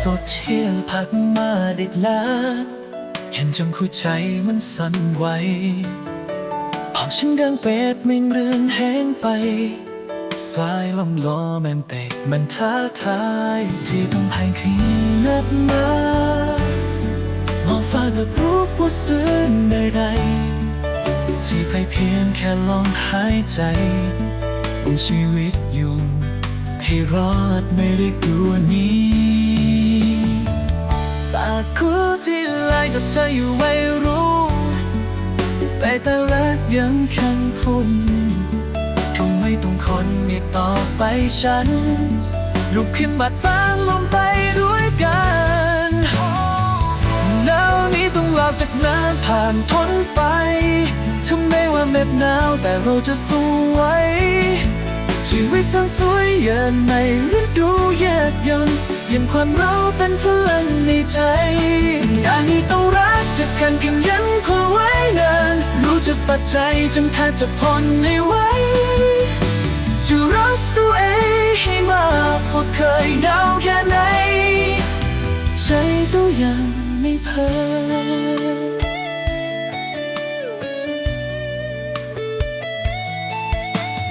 ลังโซเชียลพักมาดิดลาเห็นจนหัวใจมันสั่นไหวออกฉันดังเป็ดมิงเรือนแห้งไป สายลมล้อแม่นเตกมันท้าทายที่ต้องให้ขิงนัดมามองฟ้าแต่รู้ว่าซึ้งใดๆที่เคยเพียงแค่ลองหายใจผมชีวิตอยู่ให้รอดไม่ได้กลัวนี้ากกูที่ไล่จับเธออยู่ไม่รู้แต่แต่รักยังคันพุ่มคงไม่ต้องคนอีต่อไปฉันลูกพิมพ์บัดบ้านลงไปด้วยกันแล้วนี้ต้องหลับจากนั้นผ่านพ้นไปถึงแม้ว่าเม็บหนาวแต่เราจะสู้ไว้ ชีวิตทั้งสวยเย็นในฤดู ยันยังความเราเป็นพลังในใจอย่างนี้ต้องรักจากกันกันยันคอยไว้นานรู้จักปัจจัยจนแทบจะพนไม่ไหวจะรักตัวเองให้มากกว่าเคยหนาวแค่ไหนใจต้องยังไม่เพ้อ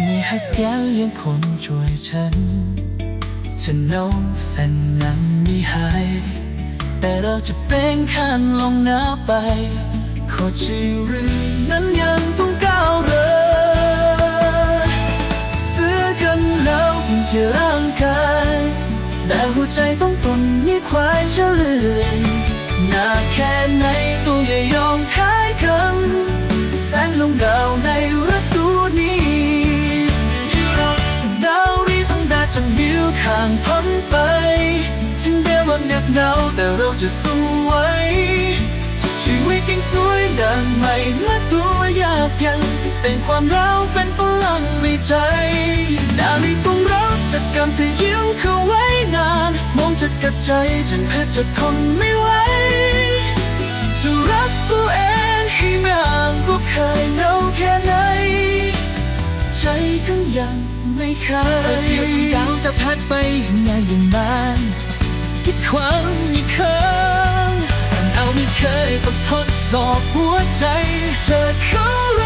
มีหักยันยังคนช่วยฉัน จะโน้เส้นนั้นมีหาย แต่เราจะเป็นขั้นลงหน้าไป ขอชีวิตนั้นยังต้องก้าวเดินเสื้อกันหนาวเป็นแค่ร่างกาย แต่หัวใจต้องทนนี่ควายเฉลยหนาแค่ไหนางพ้นไป ถึงแม้ว่าเหน็บหนาวแต่เราจะสู้ไว้ ชีวิตยังสวยดังไม่ละตัวยากยังเป็นความเราเป็นพลังในใจดาวนี้ต้องรักจากกรรมที่ยื้อเข้าไว้นาน มองจากกัดใจจนแทบจะทนไม่ไหวจะรักตัวเองให้มากกว่าเคยเหงาแค่ไหนใจก็ยัง ไม่เคยเดียวดาวจะพัดไปนานอย่างนานคิดความมีครั้งเอาไม่เคยต้องทดสอบหัวใจเธอเขาไร